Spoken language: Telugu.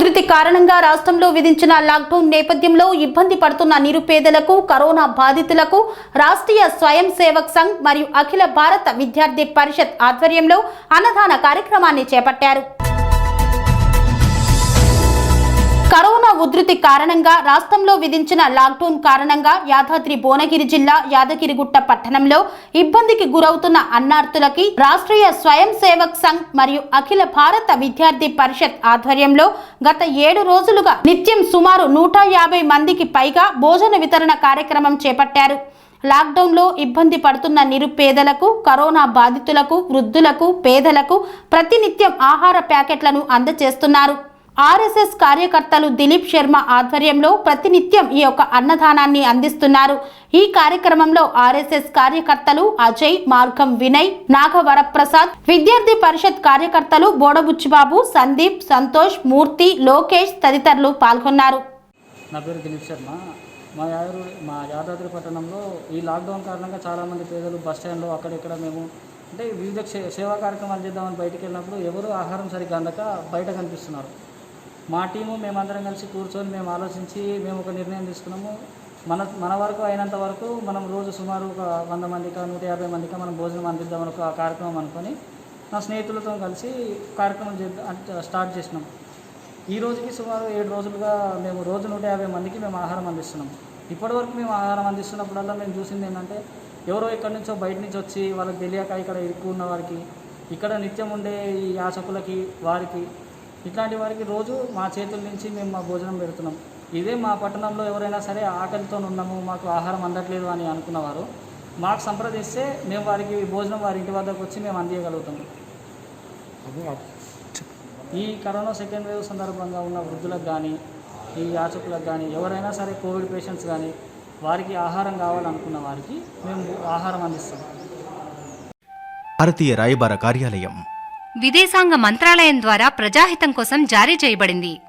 ఉధృతి కారణంగా రాష్ట్రంలో విధించిన లాక్డౌన్ నేపథ్యంలో ఇబ్బంది పడుతున్న నిరుపేదలకు కరోనా బాధితులకు రాష్ట్రీయ స్వయం సేవక్ సంఘ్ మరియు అఖిల భారత విద్యార్థి పరిషత్ ఆధ్వర్యంలో అన్నదాన కార్యక్రమాన్ని చేపట్టారు. కరోనా ఉధృతి కారణంగా రాష్ట్రంలో విధించిన లాక్డౌన్ కారణంగా యాదాద్రి భువనగిరి జిల్లా యాదగిరిగుట్ట పట్టణంలో ఇబ్బందికి గురవుతున్న అన్నార్థులకి రాష్ట్రీయ స్వయం సేవక్ సంఘ్ మరియు అఖిల భారత విద్యార్థి పరిషత్ ఆధ్వర్యంలో గత ఏడు రోజులుగా నిత్యం సుమారు నూట యాభై మందికి పైగా భోజన వితరణ కార్యక్రమం చేపట్టారు. లాక్డౌన్లో ఇబ్బంది పడుతున్న నిరుపేదలకు కరోనా బాధితులకు వృద్ధులకు పేదలకు ప్రతినిత్యం ఆహార ప్యాకెట్లను అందజేస్తున్నారు. ఆర్ఎస్ఎస్ కార్యకర్తలు దిలీప్ శర్మ ఆధ్వర్యంలో ప్రతినిత్యం ఈ యొక్క అన్నదానాన్ని అందిస్తున్నారు. ఈ కార్యక్రమంలో ఆర్ఎస్ఎస్ కార్యకర్తలు అజయ్ మార్గం వినయ్ నాగవరప్రసాద్ విద్యార్థి పరిషత్ కార్యకర్తలు బోడబుచ్చిబాబు సందీప్ సంతోష్ మూర్తి లోకేష్ తదితరులు పాల్గొన్నారు. నా పేరు దిలీప్ శర్మ. మా యాదగిరి మా యాదాద్రి పట్టణంలో ఈ లాక్డౌన్ కారణంగా చాలామంది పేదలు బస్ స్టాండ్లో అక్కడిక్కడ మేము అంటే వివిధ సేవా కార్యక్రమాలు చేద్దామని బయటికి వెళ్ళినప్పుడు ఎవరు ఆహారం సరిగ్గా అందక బయట కనిపిస్తున్నారు. మా టీము మేమందరం కలిసి కూర్చొని మేము ఆలోచించి మేము ఒక నిర్ణయం తీసుకున్నాము. మన మన వరకు అయినంత వరకు మనం రోజు సుమారు ఒక వంద మందికి నూట యాభై మందికి మనం భోజనం అందిద్దామని ఒక కార్యక్రమం అనుకొని నా స్నేహితులతో కలిసి కార్యక్రమం స్టార్ట్ చేసినాం. ఈ రోజుకి సుమారు ఏడు రోజులుగా మేము రోజు నూట యాభై మందికి మేము ఆహారం అందిస్తున్నాం. ఇప్పటివరకు మేము ఆహారం అందిస్తున్నప్పుడల్లా మేము చూసింది ఏంటంటే ఎవరో ఎక్కడి నుంచో బయట నుంచి వచ్చి వాళ్ళకి తెలియక ఇక్కడ ఎక్కువ ఉన్న వారికి ఇక్కడ నిత్యం ఉండే ఈ యాచకులకి వారికి ఇట్లాంటి వారికి రోజు మా చేతుల నుంచి మేము మా భోజనం పెడుతున్నాం. ఇదే మా పట్టణంలో ఎవరైనా సరే ఆకలితో ఉన్నాము మాకు ఆహారం అందట్లేదు అని అనుకున్నవారు మాకు సంప్రదిస్తే మేము వారికి భోజనం వారి ఇంటి వద్దకు వచ్చి మేము అందియగలుగుతాము ఈ కరోనా సెకండ్ వేవ్ సందర్భంగా ఉన్న వృద్ధులకు కానీ ఈ యాచకులకు కానీ ఎవరైనా సరే కోవిడ్ పేషెంట్స్ కానీ వారికి ఆహారం కావాలనుకున్న వారికి మేము ఆహారం అందిస్తాం. భారతీయ రాయబార కార్యాలయం విదేశాంగ మంత్రాలయం ద్వారా ప్రజాహితం కోసం జారీ చేయబడింది.